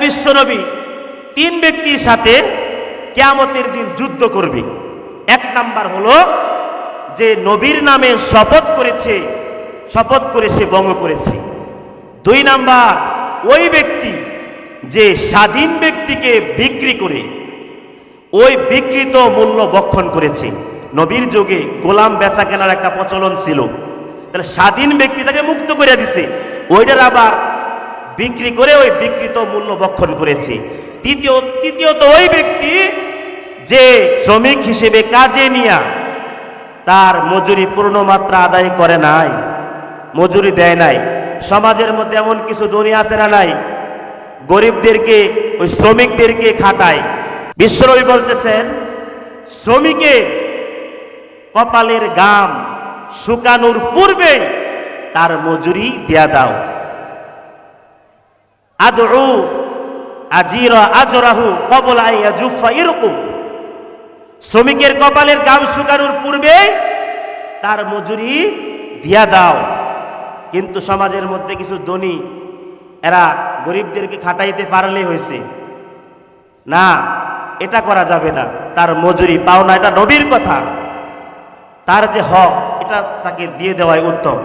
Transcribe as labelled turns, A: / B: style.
A: বিশ্বনবী তিন ব্যক্তির সাথে কেয়ামতের দিন যুদ্ধ করবে। এক নাম্বার হলো যে নবীর নামে শপথ করেছে, শপথ করে সে বঙ্গ করেছে। দুই নাম্বার, ওই ব্যক্তি যে স্বাধীন ব্যক্তিকে বিক্রি করে, ওই বিকৃত মূল্য বক্ষণ করেছে। নবীর যুগে গোলাম বেচা কেনার একটা প্রচলন ছিল। তাহলে স্বাধীন ব্যক্তি তাকে মুক্ত করে দিছে। ওইটার আবার বিক্রি করে ওই বিকৃত মূল্য বক্ষণ করেছে। তৃতীয়, তৃতীয়ত ওই ব্যক্তি যে শ্রমিক হিসেবে কাজে নিয়া তার মজুরি পূর্ণ মাত্রা আদায় করে নাই, মজুরি দেয় নাই। সমাজের মধ্যে এমন কিছু ধনী আছে না নাই, গরিবদেরকে, ওই শ্রমিকদেরকে খাটায়। বিশ্বরবি বলতেছেন শ্রমিকের কপালের গাম শুকানোর পূর্বে তার মজুরি দেয়া দাও। আদউ আজিরা আজরাহু কবলা শ্রমিকের কপালের গাম শুকানোর পূর্বে তার মজুরি দিয়া দাও। কিন্তু সমাজের মধ্যে কিছু ধনী, এরা গরিবদেরকে খাটাইতে পারলে হয়েছে। না, এটা করা যাবে না। তার মজুরি, পাওনা, এটা নবীর কথা। তার যে হক, এটা তাকে দিয়ে দেওয়াই উত্তম।